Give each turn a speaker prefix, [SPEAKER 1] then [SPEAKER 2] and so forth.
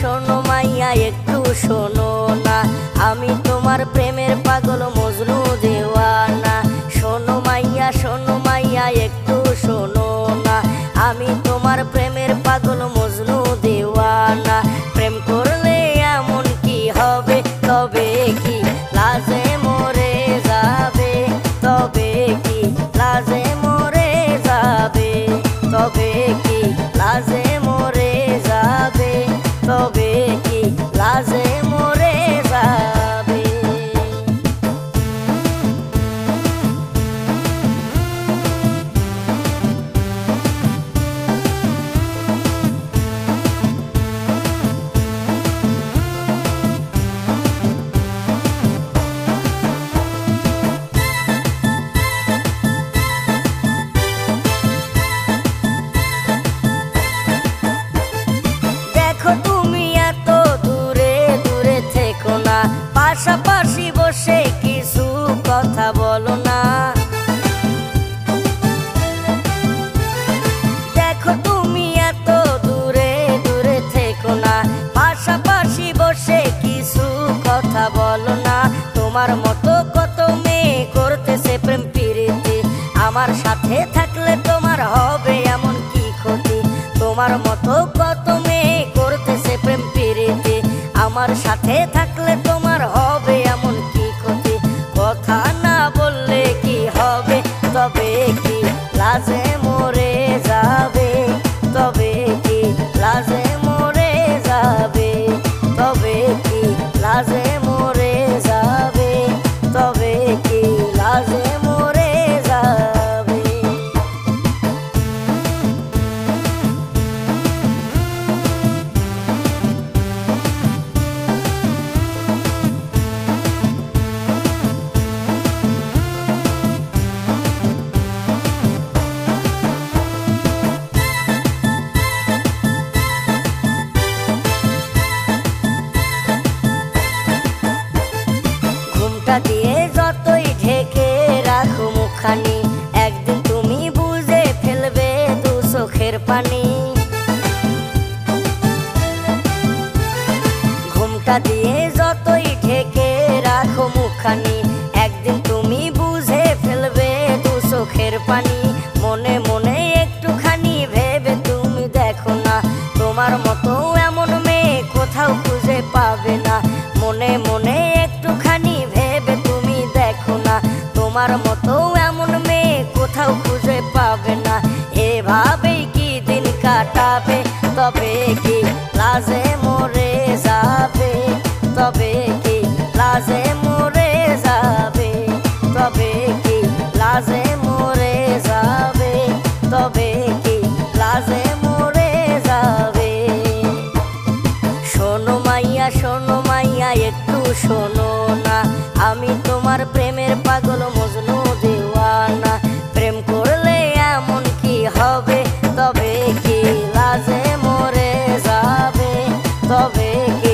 [SPEAKER 1] শোনো মাইয়া, একটু শোনো না। আমি তোমার প্রেমের পাগল মজনু দেওয়ানা। শোনো মাইয়া শোনো মাইয়া, একটু শোনো না। আমি তোমার প্রেমের পাগল মজনু দেওয়ানা। প্রেম করলে এমন কি হবে? তবে কি পাশাপাশি বসে কিছু কথা বলো না। দেখো তুমি এত দূরে দূরে থেকো না। পাশাপাশি বসে কিছু কথা বলো না। তোমার মতো কত মেয়ে করতেছে প্রেম আমার সাথে থাকলে তোমার হবে এমন কি ক্ষতি? তোমার মতো কত মেয়ে করতেছে প্রেম আমার সাথে থাকলে তোমার হবে ঘুমটা দিয়ে যতই ঢেকে রাখো মুখানি একদিন তুমি বুঝে ফেলবে দু চোখের পানি। ঘুমটা দিয়ে আমার মতো এমন মেয়ে কোথাও খুঁজে পাবে না। এভাবেই কি দিন কাটাবে? তবে কি লাজে মরে যাবে? তবে কি লাজে মরে যাবে? তবে কি লাজে মরে যাবে? তবে কি লাজে মরে যাবে? শোনো মাইয়া শোনো মাইয়া, একটু শোনো না। আমি তোমার প্রেমের পাগল মজনু দেওয়ানা। প্রেম করলে এমন কি হবে? তবে কি লাজে মরে যাবে? তবে কি